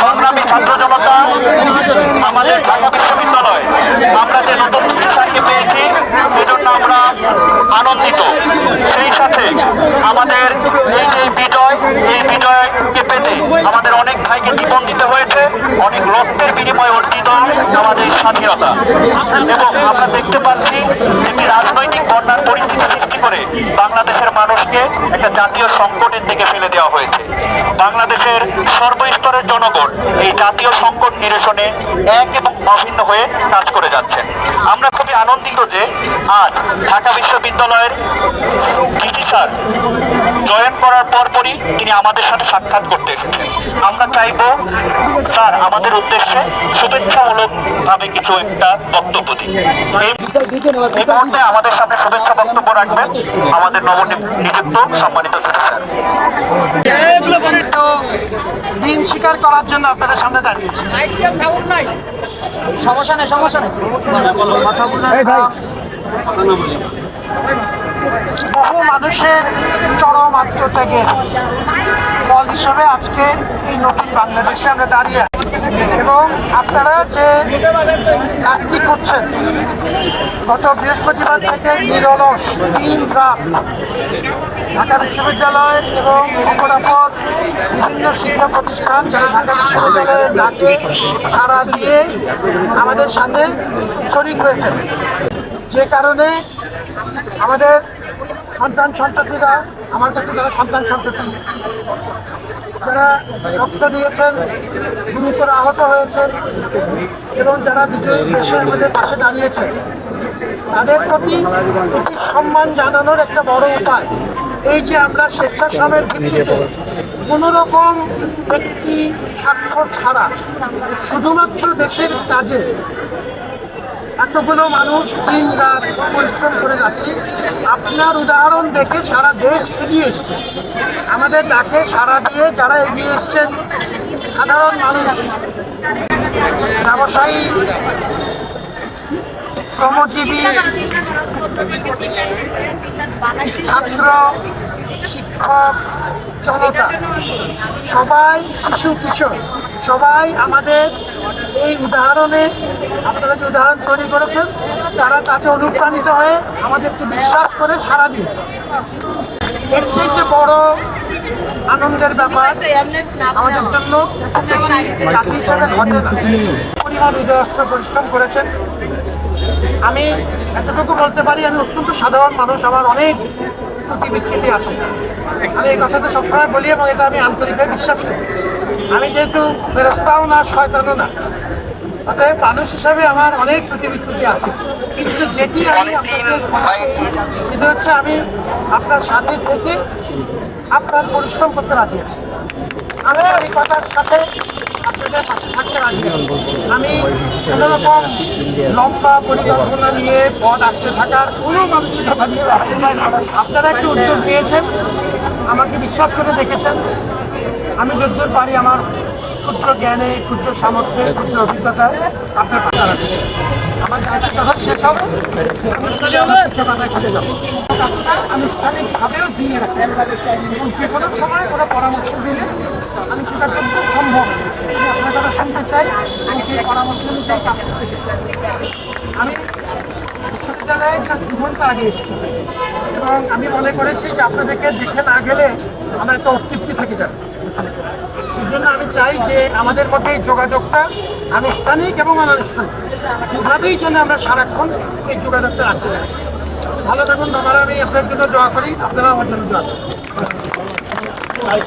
সংগ্রামী ছাত্র জনতা আমাদের ঢাকা বিশ্ববিদ্যালয় আমরা যে নতুন পেয়েছি এজন্য আমরা আনন্দিত সেই সাথে আমাদের এই যে বিজয় এই বিজয়কে পেতে আমাদের অনেক ভাইকে জীবন দিতে হয়েছে অনেক রক্তের বিনিময়ে অর্জিত আমাদের স্বাধীনতা এবং আমরা দেখতে পাচ্ছি একটি রাজনৈতিক বন্যার পরিস্থিতি সৃষ্টি করে বাংলাদেশের মানুষকে একটা জাতীয় সংকটের দিকে ফেলে দেওয়া হয়েছে। বাংলাদেশের সর্বস্তরের জনগণ এই জাতীয় সংকট নিরসনে এক এবং অভিন্ন হয়ে কাজ করে যাচ্ছেন। আমরা খুবই আনন্দিত যে আজ ঢাকা বিশ্ববিদ্যালয়ের জয় করার পরপরই তিনি আমাদের সাথে সাক্ষাৎ করতে এসেছেন। আমরা চাইব স্যার আমাদের উদ্দেশ্যে শুভেচ্ছামূলক ভাবে কিছু একটা বক্তব্য দিন। এই- মুহূর্তে আমাদের সামনে শুভেচ্ছা বক্তব্য রাখবেন আমাদের নবনিযুক্ত সম্মানিত স্যার। দিন স্বীকার করার জন্য আপনাদের সামনে দাঁড়িয়েছি সমস্যা নেই সমস্যা নেই। বহু মানুষের চরম আত্মত্যাগের ফল হিসেবে আজকে এই নতুন বাংলাদেশে আমরা দাঁড়িয়ে। এবং আপনারা যে কাজটি করছেন, গত বৃহস্পতিবার থেকে নিরলস তিন রাত ঢাকা বিশ্ববিদ্যালয় এবং অপরাপর বিভিন্ন শিক্ষা প্রতিষ্ঠান যারা ঢাকা বিশ্ববিদ্যালয়ের ডাকে সারা দিয়ে আমাদের সাথে শরিক হয়েছেন যে কারণে আমাদের সন্তান, সন্ততিরা আমার কাছে যারা সন্তান, সন্ততি, যারা রক্ত দিয়েছেন, গুরুতর আহত হয়েছেন এবং যারা বিজয়ী দেশে মধ্যে পাশে দাঁড়িয়েছেন, তাদের প্রতি সম্মান জানানোর একটা বড় উপায় এই যে আমরা স্বেচ্ছাশ্রমের ভিত্তিতে কোনো রকম ব্যক্তি স্বার্থ ছাড়া শুধুমাত্র দেশের কাজে এতগুলো মানুষ দিন রাত পরিশ্রম করে যাচ্ছে। আপনার উদাহরণ দেখে সারা দেশ এগিয়ে এসছে। আমাদের ডাকে সারা দিয়ে যারা এগিয়ে এসছেন, সাধারণ মানুষ, ব্যবসায়ী, শ্রমজীবী, ছাত্র, শিক্ষক সবাই শিশু, কিশোর, সবাই আমাদের এই উদাহরণে, আপনারা যে উদাহরণ তৈরি করেছেন, তারা তাতে অনুপ্রাণিত হয়ে আমাদেরকে বিশ্বাস করে সাড়া দিয়েছে এর চাইতে বড় আনন্দের ব্যাপার আমাদের জন্য ঘটে। পরিবার উদয়স্ত পরিশ্রম করেছেন আমি এতটুকু বলতে পারি, আমি অত্যন্ত সাধারণ মানুষ, আমার অনেক ত্রুটি বিচ্ছিতি আছে। আমি এই কথাটা সবসময় বলি এবং এটা আমি আন্তরিকভাবে বিশ্বাস করি। আমি যেহেতু ফেরস্তাও না শয়তানও না। অতএব মানুষ হিসাবে আমার অনেক ত্রুটি বিচ্ছুতি আছে। কিন্তু যেটি আমি আপনাকে সেটা হচ্ছে আমি আপনার সাথে থেকে আপনার পরিশ্রম করতে রাজি আছি। আমি এই কথার সাথে আপনাদের পাশে থাকতে রাজি আমি লম্বা পরিকল্পনা নিয়ে পদ আঁকতে থাকার কোনো মানসিকতা নিয়ে আপনারা একটু উদ্যোগ নিয়েছেন, আমাকে বিশ্বাস করে দেখেছেন। আমি যদ্দূর পারি আমার ক্ষুদ্র জ্ঞানে, ক্ষুদ্র সামর্থ্যে, ক্ষুদ্র অভিজ্ঞতায় আপনার পাতা রাখছি আমার দায়িত্ব যখন শেষ হবে। আমি শিক্ষকতায় চলে যাব। আমি স্থানিকভাবেও দিয়ে রাখছি। যে কোনো সময় কোনো পরামর্শ দিলে আমি সেটা করতে সম্ভব। আমি আপনার দ্বারা শুনতে চাই এবং সেই পরামর্শ অনুযায়ী কাজ করতে আমি বিশ্ববিদ্যালয়ে একটা ঘণ্টা আগে এসেছি এবং আমি মনে করেছি যে আপনাদেরকে দেখে না গেলে আমার একটা অতৃপ্তি থেকে যাবে। সেই জন্য আমি চাই যে আমাদের মধ্যে এই যোগাযোগটা আনুষ্ঠানিক এবং অনানুষ্ঠানিক, দুভাবেই যেন আমরা সারাক্ষণ এই যোগাযোগটা রাখতে পারি। ভালো থাকুন বাবারা, আমি আপনার জন্য দোয়া করি আপনারা আমার জন্য দোয়া করি Bài.